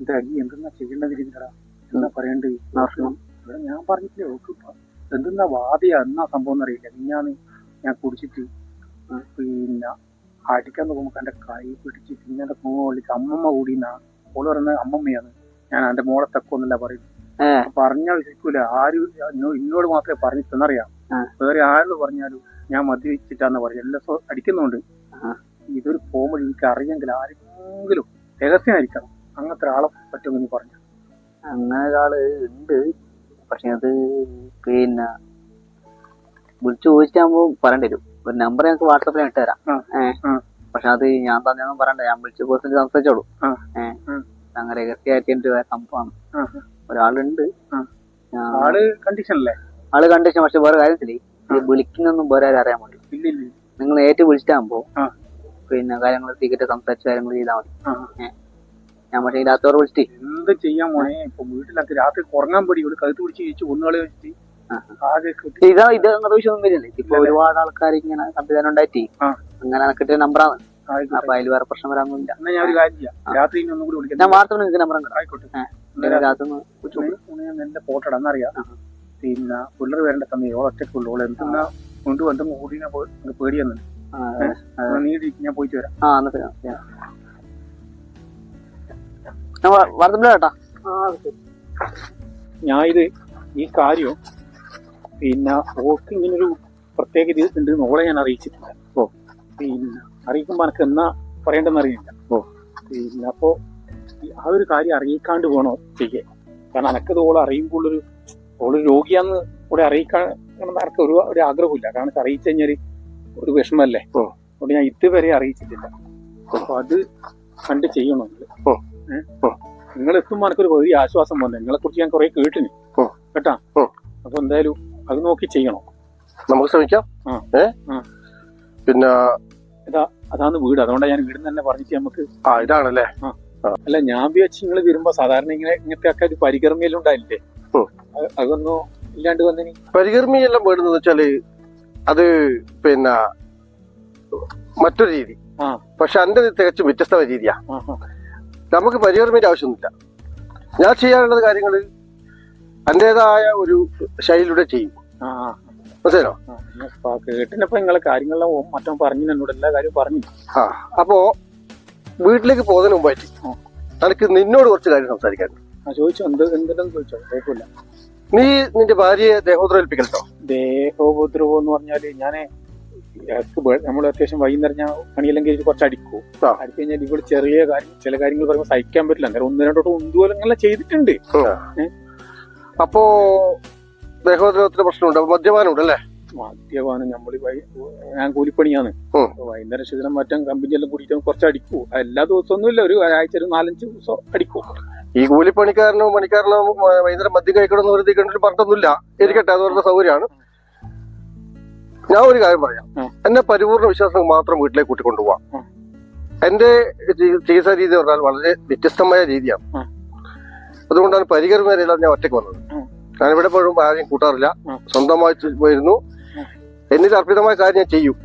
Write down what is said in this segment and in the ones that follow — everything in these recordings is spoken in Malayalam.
ഈ എന്തെന്നാ ചെയ്യേണ്ടതിരിക്കടാ എന്താ പറയേണ്ടത്? ഇവിടെ ഞാൻ പറഞ്ഞിട്ടില്ലേ ഓക്ക് എന്തെന്നാ വാദിയാ എന്നാ സംഭവം എന്നറിയില്ല. മിഞ്ഞാന്ന് ഞാൻ കുടിച്ചിട്ട് പിന്നെ അടിക്കാൻ നോക്കുമ്പോൾ എന്റെ കൈ പിടിച്ച് പിന്നെ മോൾ വിളിച്ച് അമ്മമ്മ കൂടിന്നാ ഓൾ പറയുന്നത് അമ്മമ്മയാണ്. ഞാൻ എന്റെ മോളെ തക്കൊന്നല്ല പറയുന്നത്. ഏ. പറഞ്ഞാൽ വിശ്വസിക്കൂല. ആര് എന്നോ- ഇന്നോട് മാത്രമേ പറഞ്ഞിട്ടെന്നറിയാം തന്നറിയാം വേറെ ആരോട് പറഞ്ഞാലും ഞാൻ മദ്യപിച്ചിട്ടാന്ന് പറയും എല്ലാ സ്വ അടിക്കുന്നുണ്ട്. ഇതൊരു പോകുമ്പോൾ എനിക്ക് അറിയെങ്കിൽ ആരെങ്കിലും രഹസ്യമായിരിക്കണം. അങ്ങനത്തെ ഒരാളെ പറ്റുമെന്ന് നീ പറഞ്ഞു. അങ്ങനെ ഒരാൾ ഉണ്ട്. പക്ഷെ അത് പിന്നെ വിളിച്ചു ചോദിച്ചാകുമ്പോ പറയേണ്ടി വരും. ഒരു നമ്പർ ഞങ്ങൾക്ക് വാട്സാപ്പിൽ ഇട്ട് തരാം. ആ. പക്ഷെ അത് ഞാൻ തന്നെയൊന്നും പറയണ്ട. ഞാൻ വിളിച്ച് പേഴ്സൺ സംസാരിച്ചോളൂ. അങ്ങനെ രഹസ്യമായിട്ട് എന്റെ സംഭവമാണ്. ഒരാളുണ്ട്. ആൾ കണ്ടീഷൻ കണ്ടീഷനല്ലേ ആൾ കണ്ടീഷൻ പക്ഷെ വേറെ കാര്യത്തിൽ വിളിക്കുന്നൊന്നും വേറെ അറിയാൻ പറ്റും നിങ്ങൾ ഏറ്റവും വിളിച്ചിട്ടാകുമ്പോ പിന്നെ കാര്യങ്ങൾ ടിക്കറ്റ് സംസാരിച്ച കാര്യങ്ങൾ ചെയ്താൽ മതി. ഞാൻ പക്ഷേ ഇല്ലാത്തവർ വിളിച്ചിട്ട് എന്ത് ചെയ്യാൻ മോനെ? ഇപ്പൊ വീട്ടിലൊക്കെ രാത്രി ഉറങ്ങാൻ പേടി. ഇവിടെ കഴുത്ത് പിടിച്ച് ചേച്ചി ഒന്നുകളെ വെച്ചിട്ട് ആകെ കിട്ടി. ഇതാ ഇത് അങ്ങനത്തെ വിഷയമൊന്നും വരില്ലേ. ഇപ്പൊ. ഒരുപാട് ആൾക്കാർ ഇങ്ങനെ സംവിധാനം ഉണ്ടായിട്ട് അങ്ങനെ കിട്ടിയ നമ്പറാണ്. അപ്പൊ അതിൽ വേറെ പ്രശ്നം വരാനൊന്നുമില്ല. എന്നാ ഞാൻ ഒരു കാര്യം ചെയ്യാം. രാത്രി ഒന്നും കൂടി ഞാൻ വാർത്ത നിങ്ങൾക്ക് നമ്പർ ആയിക്കോട്ടെ. രാത്രി? ഒന്ന് വിളിച്ചു. എന്റെ ഫോട്ടോ എന്നറിയാം. ആ. പിന്നെ പിള്ളേർ വരേണ്ട സമയം ഓൾ ഒറ്റക്കുള്ളൂ ഓൾ എന്തെന്നാ കൊണ്ട് വണ്ടും കൂടിനെ പോയി എനിക്ക് ആ, അതെ. നീ ഞാൻ പോയിട്ട് വരാം. ശരി. ഞാൻ വാട്സാപ്പിൽ കേട്ടാ ഞാൻ ഇത് ഈ കാര്യം പിന്നെ ഓൾക്ക് ഇങ്ങനൊരു പ്രത്യേക രീതി ഉണ്ട് ഓളെ ഞാൻ അറിയിച്ചിട്ടില്ല. ഓ. പിന്നെ അറിയിക്കുമ്പോ എനിക്ക് എന്നാ പറയേണ്ടെന്ന് അറിയില്ല. ഓ. പിന്നെ അപ്പോ ആ ഒരു കാര്യം അറിയിക്കാണ്ട് പോകണോ ചെയ്യേ കാരണം എനക്കത് ഓളെ അറിയുമ്പോഴൊരു ഓൾ രോഗിയാന്ന് ഓടെ അറിയിക്കാൻ എനിക്ക് ഒരു ഒരു ആഗ്രഹമില്ല കാരണം അറിയിച്ചു കഴിഞ്ഞാൽ ഒരു വിഷമല്ലേ? ഓ. അതുകൊണ്ട് ഞാൻ ഇതുവരെ അറിയിച്ചിട്ടില്ല. അപ്പൊ അത് കണ്ട് ചെയ്യണമെങ്കിൽ ഏഹ് നിങ്ങൾ എത്തുമ്പോൾ എനിക്കൊരു വലിയ ആശ്വാസം വന്നു. നിങ്ങളെ കുറിച്ച് ഞാൻ കുറെ കേട്ടിന്. കേട്ടാ. അപ്പൊ എന്തായാലും അത് നോക്കി ചെയ്യണം. നമുക്ക് ശ്രമിക്കാം. പിന്നെ ഇതാ. അതാണ് വീട്. അതുകൊണ്ടാണ് ഞാൻ വീട് തന്നെ പറഞ്ഞിട്ട് നമുക്ക് ആ ഇതാണല്ലേ? അല്ല ഞാൻ വിചാരിച്ചു നിങ്ങൾ വരുമ്പോ സാധാരണ ഇങ്ങനെ ഇങ്ങനത്തെ ഒക്കെ ഒരു പരികർമ്മയിലും ഉണ്ടായില്ലേ അതൊന്നും ഇല്ലാണ്ട് വന്നിനി. പരികർമ്മിയെല്ലാം വേണ്ടെന്ന് വെച്ചാൽ അത് പിന്നെ മറ്റൊരു രീതി. പക്ഷെ എന്റെ തികച്ചും വ്യത്യസ്തമായ രീതിയാ. നമുക്ക് പരികർമ്മിന്റെ ആവശ്യമൊന്നുമില്ല. ഞാൻ ചെയ്യാനുള്ളത് കാര്യങ്ങൾ എന്റെതായ ഒരു ശൈലിയുടെ ചെയ്യും. മനസ്സിലോ കേട്ടിനപ്പോ നിങ്ങളെ കാര്യങ്ങളെല്ലാം പറഞ്ഞു എന്നോട് എല്ലാ കാര്യവും പറഞ്ഞു. ആ അപ്പോ വീട്ടിലേക്ക് പോകുന്നതിന് മുമ്പായിട്ട്. എനിക്ക് നിന്നോട് കുറച്ച് കാര്യം സംസാരിക്കാൻ. ആ ചോദിച്ചോ എന്ത് എന്തെങ്കിലും ചോദിച്ചോ? കുഴപ്പമില്ല. നീ നിന്റെ ഭാര്യയെ ദേഹോദ്രം ഏൽപ്പിക്കലോ ദേഹോപദ്രവം എന്ന് പറഞ്ഞാൽ ഞാൻ നമ്മൾ അത്യാവശ്യം വൈകുന്നേരം ഞാൻ പണിയില്ലെങ്കിൽ കുറച്ച് അടിക്കൂ. അടിച്ചു കഴിഞ്ഞാൽ ഇവിടെ ചെറിയ കാര്യം ചില കാര്യങ്ങൾ പറയുമ്പോൾ സഹിക്കാൻ പറ്റില്ല. അന്നേരം ഒന്ന് രണ്ടോട്ട് ഉന്തുപോലെല്ലാം ചെയ്തിട്ടുണ്ട്. അപ്പോ ദേഹോദ്രവത്തിന്റെ പ്രശ്നമുണ്ട്. അപ്പൊ മദ്യപാനം അല്ലേ? മദ്യപാനം നമ്മൾ ഞാൻ കൂലിപ്പണിയാണ്. വൈകുന്നേരം ശീലം മാറ്റാൻ കമ്പനി എല്ലാം കൂടിയിട്ട് കുറച്ച് അടിക്കൂ എല്ലാ ദിവസമൊന്നും ഇല്ല ഒരു ആഴ്ച ഒരു നാലഞ്ച് ദിവസം അടിക്കൂ. ഈ കൂലിപ്പണിക്കാരനോ പണിക്കാരനോ വൈകുന്നേരം മദ്യം കഴിക്കണമെന്ന് വെറുതെ കണ്ടിട്ട് പറഞ്ഞൊന്നുമില്ല. ഇരിക്കട്ടെ അത് പറഞ്ഞ സൗകര്യമാണ്. ഞാൻ ഒരു കാര്യം പറയാം. എന്റെ എന്നെ പരിപൂർണ വിശ്വാസം മാത്രം വീട്ടിലേക്ക് കൂട്ടിക്കൊണ്ടുപോവാം. എന്റെ ചികിത്സാ രീതി പറഞ്ഞാൽ വളരെ വ്യത്യസ്തമായ രീതിയാണ്. അതുകൊണ്ടാണ് വരെ ഞാൻ ഒറ്റയ്ക്ക് വന്നത്. ഞാൻ ഇവിടെ പോലും ആരെയും കൂട്ടാറില്ല. സ്വന്തമായി വരുന്നു. എന്നിൽ അർപ്പിതമായ കാര്യം ഞാൻ ചെയ്യും.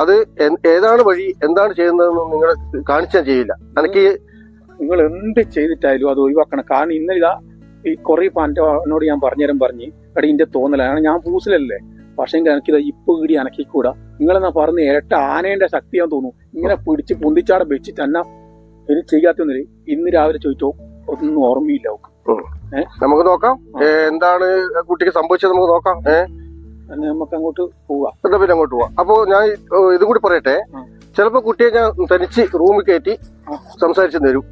അത് ഏതാണ് വഴി എന്താണ് ചെയ്യുന്നതെന്ന് നിങ്ങളെ കാണിച്ചാൽ ചെയ്യില്ല. എനിക്ക് നിങ്ങൾ എന്ത് ചെയ്തിട്ടായാലും അത് ഒഴിവാക്കണം. കാരണം ഇന്നലെ ഇതാ ഈ കുറേ എന്റെ എന്നോട് ഞാൻ പറഞ്ഞുതരാൻ പറഞ്ഞ് എടാ ഇന്റെ തോന്നലാണ് ഞാൻ പൂസിലല്ലേ? പക്ഷേ എനിക്കിത് ഇപ്പൊ ഇടി അനക്കിക്കൂടാ. നിങ്ങളെന്നാ പറഞ്ഞ് ഇരട്ട ആനേന്റെ ശക്തിയാന്ന് തോന്നുന്നു. ഇങ്ങനെ പിടിച്ച് പൊന്തിച്ചാടെ വെച്ചിട്ട് എന്നാ ഇത് ചെയ്യാത്തൊന്നില്ല ഇന്ന് രാവിലെ ചോദിച്ചോ ഒന്നും ഓർമ്മയില്ല. നമുക്ക് നോക്കാം. എന്താണ് കുട്ടിക്ക് സംഭവിച്ചത് നമുക്ക് നോക്കാം. നമുക്ക് അങ്ങോട്ട് പോവാം. എന്താ പിന്നെ അങ്ങോട്ട് പോവാം. അപ്പോ ഞാൻ ഇത് കൂടി പറയട്ടെ. ചിലപ്പോ കുട്ടിയെ ഞാൻ തനിച്ച് റൂമിൽ കയറ്റി. സംസാരിച്ചു തരും.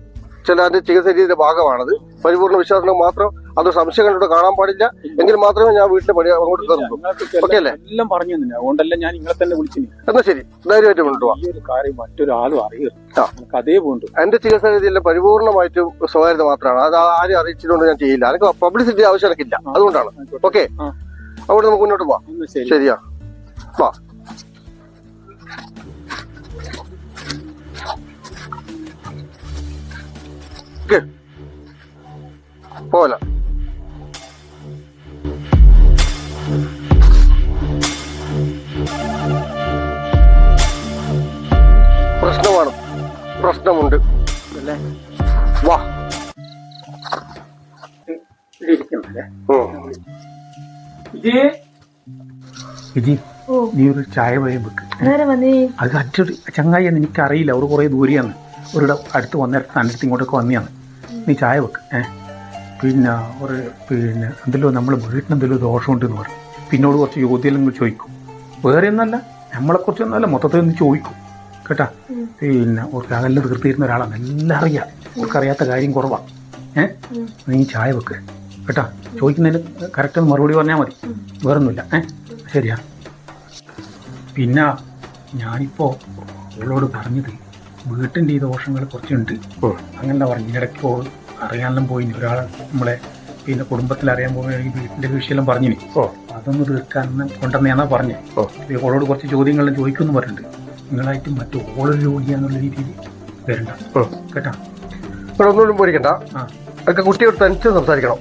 ചില അതിന്റെ ചികിത്സ രീതിയുടെ ഭാഗമാണത്. പരിപൂർണ വിശ്വാസങ്ങൾ മാത്രം അത് സംശയങ്ങളിലൂടെ കാണാൻ പാടില്ല. എങ്കിൽ മാത്രമേ ഞാൻ വീട്ടിൽ പണി അങ്ങോട്ട് കയറുള്ളൂ ഓക്കെ അല്ലേ? എല്ലാം- പറഞ്ഞു തന്നെ അതുകൊണ്ടല്ല ഞാൻ നിങ്ങളെ തന്നെ വിളിച്ചിനി. എന്നാ ശരി. ധൈര്യമായിട്ട് കൊണ്ടുപോവാം ഈ ഒരു കാര്യം മറ്റൊരാളും അറിയരുത്. നമുക്ക് അതേ പോണ്ടു എന്റെ ചികിത്സാ രീതിയിലെ പരിപൂർണമായിട്ടും സ്വകാര്യത മാത്രമാണ്. അത് ആരും അറിയിച്ചിട്ടുണ്ട് ഞാൻ ചെയ്യില്ല. എനിക്ക് പബ്ലിസിറ്റി ആവശ്യം എനിക്കില്ല അതുകൊണ്ടാണ്. ഓക്കെ. അവിടെ നമുക്ക് മുന്നോട്ട് പോവാം. ശരിയാ. വാ. ഓക്കേ. പ്രശ്നമുണ്ട് അല്ലേ? വാ. നീ ഒരു ചായ വെക്ക്. വന്നേ. അത് അച്ചടി ചങ്ങായി എന്ന് എനിക്കറിയില്ല. അവർ കുറേ ദൂരെയാണ്. ഒരിടം അടുത്ത് വന്നിട്ട് എന്റെ അടുത്ത് ഇങ്ങോട്ടൊക്കെ വന്നെയാണ്. നീ ചായ വെക്ക് ഏ? പിന്നെ ഒരു പിന്നെ എന്തെല്ലോ നമ്മൾ വീട്ടിനെന്തെല്ലോ ദോഷമുണ്ടെന്ന് പറയും പിന്നോട് കുറച്ച് ചോദ്യം ചോദിക്കും. വേറെ ഒന്നല്ല നമ്മളെക്കുറിച്ചൊന്നുമല്ല മൊത്തത്തിൽ ഒന്ന് ചോദിക്കും. കേട്ടാ? പിന്നെ ഓർക്ക് അകൽ തീർത്തിരുന്ന ഒരാളാണ് എല്ലാം അറിയാം. ഓർക്കറിയാത്ത കാര്യം കുറവാണ് ഏ. നീ ചായ വെക്ക്. കേട്ടാ? ചോദിക്കുന്നതിന് കറക്റ്റ് മറുപടി പറഞ്ഞാൽ മതി. വേറൊന്നുമില്ല. ഏ? ശരിയാ. പിന്നെ ഞാനിപ്പോൾ അവളോട് പറഞ്ഞത് വീട്ടിന്റെ ഈ ദോഷങ്ങൾ കുറച്ചുണ്ട്. അങ്ങനെ പറഞ്ഞു. ഇടയ്ക്ക് അറിയാനെല്ലാം പോയി. ഒരാൾ നമ്മളെ പിന്നെ കുടുംബത്തിൽ അറിയാൻ പോകുകയാണെങ്കിൽ വീട്ടിന്റെ വിഷയമെല്ലാം പറഞ്ഞു ഓ അതൊന്ന് തീർക്കാൻ കൊണ്ടുവന്നേന്നാ പറഞ്ഞേ. ഓളോട് കുറച്ച് ചോദ്യങ്ങളെല്ലാം ചോദിക്കുമെന്ന് പറഞ്ഞിട്ടുണ്ട്. നിങ്ങളായിട്ട് മറ്റു ഓളൊരു രോഗിയാന്നുള്ള രീതിയിൽ വരണ്ട. കേട്ടാ? ഇവിടെ ഒന്നുകൂടി പോരിക്കണ്ട ആ. അതൊക്കെ കുട്ടിയോട് തനിച്ച് സംസാരിക്കണം.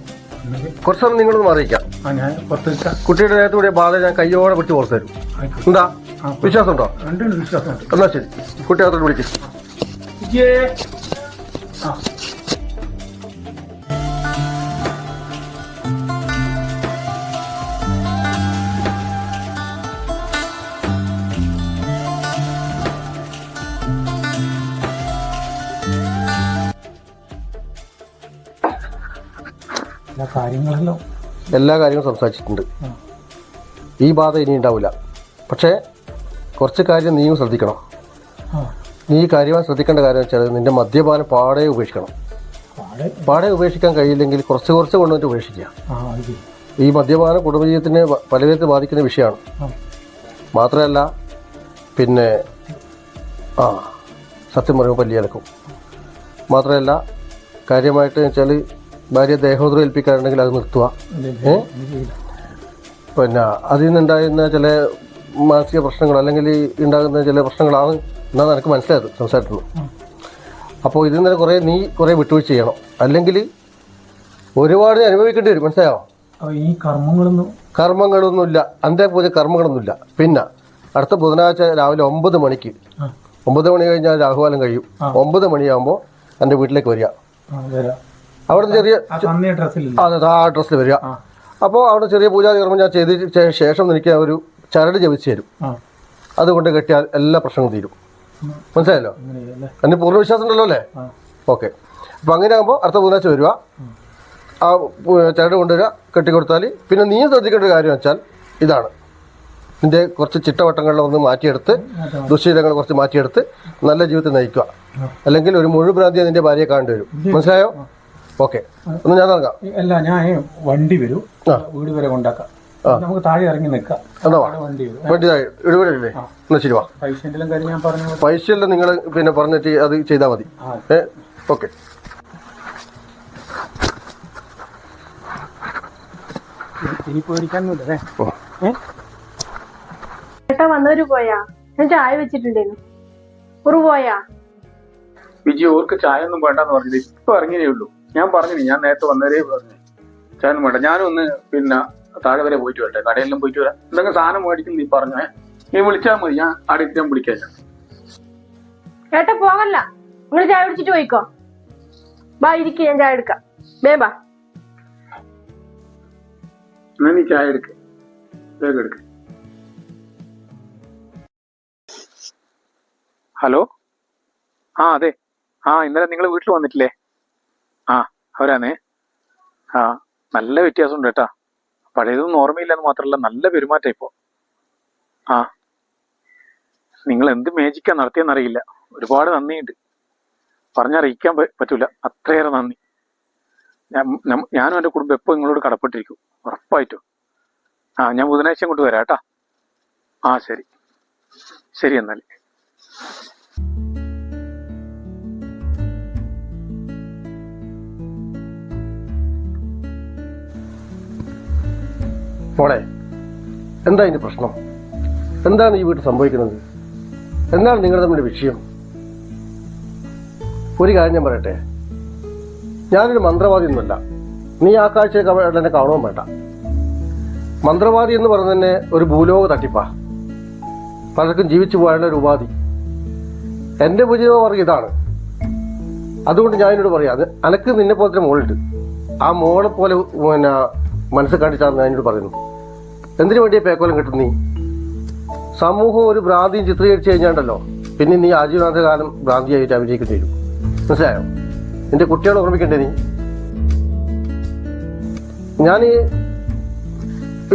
കുറച്ച് സമയം നിങ്ങളൊന്ന് അറിയിക്കാം ആ കുട്ടിയുടെ നേരത്തെ കൂടിയ ബാധ ഞാൻ കയ്യോടെ പിടിച്ച് പുറത്തു തരും. എന്താ? വിശ്വാസം ഉണ്ടോ എന്നാ ശരി. കുട്ടിയകത്തോട്ട് വിളിക്കും. കാര്യങ്ങളെല്ലാം. എല്ലാ കാര്യങ്ങളും സംസാരിച്ചിട്ടുണ്ട്. ഈ ബാധ ഇനി ഉണ്ടാവില്ല. പക്ഷേ കുറച്ച് കാര്യം നീയും ശ്രദ്ധിക്കണം. നീ കാര്യമായി ശ്രദ്ധിക്കേണ്ട കാര്യം വെച്ചാൽ നിന്റെ മദ്യപാനം പാടെ ഉപേക്ഷിക്കണം. പാടെ? ഉപേക്ഷിക്കാൻ കഴിയില്ലെങ്കിൽ കുറച്ച് കുറച്ച് കൊണ്ടുവന്നിട്ട് ഉപേക്ഷിക്കുക. ഈ മദ്യപാനം കുടുംബജീവിതത്തിന് പലവിധത്തിൽ പല വിധത്തിൽ ബാധിക്കുന്ന വിഷയമാണ്. മാത്രമല്ല പിന്നെ ആ സത്യം പറയുമ്പോൾ പല്ലിയലക്കും. മാത്രമല്ല കാര്യമായിട്ട് വെച്ചാൽ ഭാര്യ ദേഹോദ്രം ഏൽപ്പിക്കാറുണ്ടെങ്കിൽ അത് നിർത്തുക പിന്നെ അതിൽ നിന്നുണ്ടാകുന്ന ചില മാനസിക പ്രശ്നങ്ങൾ അല്ലെങ്കിൽ ഉണ്ടാകുന്ന ചില പ്രശ്നങ്ങളാണ് എന്നാണ് എനിക്ക് മനസ്സിലായത് സംസാരത്തിൽ അപ്പോൾ ഇതിൽ നിന്ന് കുറേ നീ കുറേ വിട്ടുവീഴ്ച ചെയ്യണം. അല്ലെങ്കിൽ ഒരുപാട് അനുഭവിക്കേണ്ടി വരും മനസ്സിലായോ? ഈ കർമ്മങ്ങളൊന്നും കർമ്മങ്ങളൊന്നുമില്ല. അന്തേ പൂജ കർമ്മങ്ങളൊന്നുമില്ല. പിന്നെ അടുത്ത ബുധനാഴ്ച രാവിലെ ഒമ്പത് മണിക്ക്. ഒമ്പത് മണി കഴിഞ്ഞാൽ രാഹുകാലം കഴിയും. ഒമ്പത് മണിയാകുമ്പോൾ എന്റെ വീട്ടിലേക്ക് വരിക. അവിടെ ചെറിയ അതെ, ആ ഡ്രസ്സിൽ വരിക. അപ്പോൾ അവിടെ ചെറിയ പൂജാതി കർമ്മം ഞാൻ ചെയ്ത ശേഷം എനിക്ക് ഒരു ചരട് ജപിച്ചു തരും. അതുകൊണ്ട് കെട്ടിയാൽ എല്ലാ പ്രശ്നങ്ങളും തീരും. മനസ്സിലായല്ലോ? എന്നെ പൂർണ വിശ്വാസം ഉണ്ടല്ലോ അല്ലേ ഓക്കെ. അപ്പം അങ്ങനെ ആകുമ്പോൾ അടുത്ത ബുധനാഴ്ച വരിക ആ ചരട് കൊണ്ടുവരിക കെട്ടിക്കൊടുത്താൽ പിന്നെ നീ ശ്രദ്ധിക്കേണ്ട ഒരു കാര്യം വെച്ചാൽ ഇതാണ്. ഇതിന്റെ കുറച്ച് ചിട്ടവട്ടങ്ങളിലൊന്ന് മാറ്റിയെടുത്ത് മാറ്റാം. ദുശ്ശീലങ്ങൾ കുറച്ച് മാറ്റിയെടുത്ത് നല്ല ജീവിതത്തിൽ നയിക്കുക. അല്ലെങ്കിൽ ഒരു മുഴുവൻ ഭ്രാന്തിയെ നിന്റെ ഭാര്യയെ കാണേണ്ടി വരും. മനസ്സിലായോ? ഓക്കെ. ഒന്ന് ഞാൻ ഇറങ്ങാം അല്ല ഞാൻ വണ്ടി വരും. വീട് വരെ കൊണ്ടാക്കാം. നമുക്ക് താഴെ ഇറങ്ങി നിൽക്കാം. എന്നാ വണ്ടി വരും. വണ്ടി ഇടപെടില്ലേ എന്നാ ശരി വാ. പൈസന്റെ എല്ലാം കാര്യം ഞാൻ പറഞ്ഞു പോലെ. നിങ്ങൾ പിന്നെ പറഞ്ഞിട്ട് അത് ചെയ്താൽ മതി. ഏ? ഓക്കെ. ചേട്ടാ വന്നവര് പോയാ? ഞാൻ ചായ വെച്ചിട്ടുണ്ടായിരുന്നു. ഉറു പോയാ? വിജയ് ഓർക്ക് ചായ ഒന്നും വേണ്ടെന്ന് പറഞ്ഞില്ല? ഇപ്പൊ ഇറങ്ങിയേ ഉള്ളൂ. ഞാൻ പറഞ്ഞു ഞാൻ നേരത്തെ വന്നവരെ പറഞ്ഞു. ചേട്ടൻ വേണ്ട ഞാനൊന്ന് ഒന്ന് പിന്നെ താഴെ വരെ പോയിട്ട് വരട്ടെ. കടയിലും പോയിട്ട് വരാം. എന്തെങ്കിലും സാധനം മേടിക്കും നീ പറഞ്ഞു. നീ വിളിച്ചാൽ മതി. ഞാൻ അടുത്ത് ഞാൻ വിളിക്കാം. ചേട്ടാ പോകല്ല. നിങ്ങൾ ചായ കുടിച്ചിട്ട് പോയിക്കോ. ബാ ഇരിക്കും ഞാൻ ചായ എടുക്കാം. ബേ ബാ. എന്നാ നീ ചായ എടുക്ക്. വേഗം എടുക്ക. ഹലോ? ആ അതെ. ആ ഇന്നലെ നിങ്ങൾ വീട്ടിൽ വന്നിട്ടില്ലേ? അവരാണേ. ആ നല്ല വ്യത്യാസമുണ്ട് കേട്ടാ. പഴയതൊന്നും ഓർമ്മയില്ലെന്ന് മാത്രമല്ല നല്ല പെരുമാറ്റം ഇപ്പോ. ആ നിങ്ങൾ എന്ത് മേജിക്കാ നടത്തിയെന്നറിയില്ല. ഒരുപാട് നന്ദിയുണ്ട്. പറഞ്ഞറിയിക്കാൻ പറ്റൂല. അത്രയേറെ നന്ദി. ഞാനും എന്റെ കുടുംബം എപ്പോൾ നിങ്ങളോട് കടപ്പെട്ടിരിക്കും? ഉറപ്പായിട്ടും. ആ ഞാൻ ബുധനാഴ്ച ഇങ്ങോട്ട് വരാം കേട്ടാ. ആ ശരി. ശരി എന്നാൽ മോളെ എന്താ ഇതിന്റെ പ്രശ്നം? എന്താണ് ഈ വീട്ടിൽ സംഭവിക്കുന്നത്? എന്താണ് നിങ്ങളുടെ തമ്മിൽ വിഷയം? ഒരു കാര്യം ഞാൻ പറയട്ടെ. ഞാനൊരു മന്ത്രവാദി ഒന്നുമല്ല നീ ആ കാഴ്ചയൊക്കെ എന്നെ കാണുവാൻ വേണ്ട. മന്ത്രവാദി എന്ന് പറഞ്ഞു തന്നെ ഒരു ഭൂലോക തട്ടിപ്പാ. പലർക്കും ജീവിച്ചു പോകാനുള്ള ഒരു ഉപാധി. എന്റെ പൂജിത മാർഗം ഇതാണ്. അതുകൊണ്ട് ഞാൻ എന്നോട് പറയാം അനക്ക് നിന്നെ പോലത്തെ മോളുണ്ട്. ആ മോളെ പോലെ പിന്നെ കാണിച്ചാന്ന് ഞാൻ എന്നോട് പറയുന്നു. എന്തിനു വേണ്ടിയാ പേക്കോലം കിട്ടും നീ? സമൂഹം ഒരു ഭ്രാന്തിയും ചിത്രീകരിച്ചു കഴിഞ്ഞാണ്ടല്ലോ. പിന്നെ നീ ആജീവനാഥ കാലം ഭ്രാന്തിയായിട്ട് അഭിനയിക്കേണ്ടി വരും. മനസ്സിലായോ? എന്റെ കുട്ടികളെ ഓർമ്മിക്കണ്ടേ നീ? ഞാൻ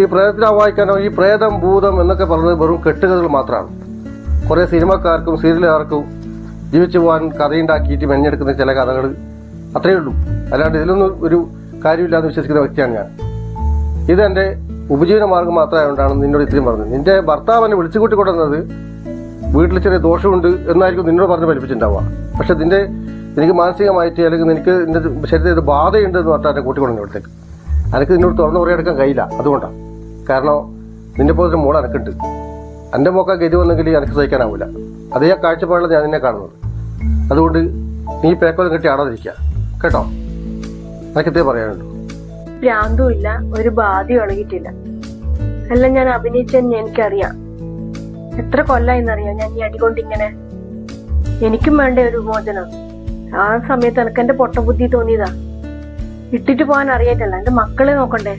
ഈ പ്രേതത്തിൽ ആവാഹിക്കാനോ ഈ പ്രേതം ഭൂതം എന്നൊക്കെ പറഞ്ഞത് വെറും കെട്ടുകഥകൾ മാത്രമാണ്. കുറേ സിനിമക്കാർക്കും സീരിയലുകാർക്കും ജീവിച്ചു പോകാൻ കഥയുണ്ടാക്കിയിട്ട് മെഞ്ഞെടുക്കുന്ന ചില കഥകൾ അത്രയേ ഉള്ളൂ. അല്ലാണ്ട് ഇതിലൊന്നും ഒരു കാര്യമില്ലാന്ന് വിശ്വസിക്കുന്ന വ്യക്തിയാണ് ഞാൻ. ഇത് എന്റെ ഉപജീവന മാർഗം മാത്രമായതുകൊണ്ടാണ് നിന്നോട് ഇത്രയും പറഞ്ഞത്. നിന്റെ ഭർത്താവ് എന്നെ വിളിച്ചു കൂട്ടിക്കൊണ്ടുവന്നത് വീട്ടിൽ ചെറിയ ദോഷമുണ്ട് എന്നായിരിക്കും നിന്നോട് പറഞ്ഞ് പഠിപ്പിച്ചിട്ടുണ്ടാവുക. പക്ഷെ നിന്റെ എനിക്ക് മാനസികമായിട്ട് അല്ലെങ്കിൽ നിനക്ക് നിന്റെ ശരീരത്തിൽ ബാധയുണ്ട് എന്ന് പറഞ്ഞാൽ കൂട്ടിക്കൊണ്ടു ഇവിടത്തേക്ക്. എനിക്ക് നിന്നോട് തുറന്നു പറയാൻ കഴിയില്ല. അതുകൊണ്ടാണ് കാരണം നിന്റെ പോലെ ഒരു മോൾ എനക്കുണ്ട് എന്റെ മോക്ക ഗതി വന്നെങ്കിൽ എനിക്ക് സഹിക്കാനാവില്ല അതേ കാഴ്ചപ്പാടിലാണ് ഞാൻ നിന്നെ കാണുന്നത്. അതുകൊണ്ട് നീ പേക്കോലം കെട്ടി ആടാതിരിക്കുക. കേട്ടോ? എനിക്കിതേ പറയാനുള്ളൂ. ഭ്രാന്തും ഇല്ല ഒരു ബാധയും ഇളകിയിട്ടില്ല. എല്ലാം ഞാൻ അഭിനയിച്ചെന്ന് എനിക്കറിയാം. എത്ര കൊല്ലായിന്നറിയാം ഞാൻ ഈ അടികൊണ്ട് എനിക്കും വേണ്ട ഒരു മോചനം ആ സമയത്ത് എനിക്ക് എന്റെ പൊട്ടബുദ്ധി തോന്നിയതാ. ഇട്ടിട്ട് പോകാൻ അറിയാറ്റല്ല എന്റെ മക്കളെ നോക്കണ്ടേ.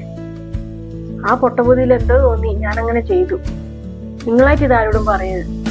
ആ പൊട്ടബുദ്ധിയിൽ എന്തോ തോന്നി ഞാൻ അങ്ങനെ ചെയ്തു. നിങ്ങളായിട്ട് ഇതാരോടും പറയരുത്.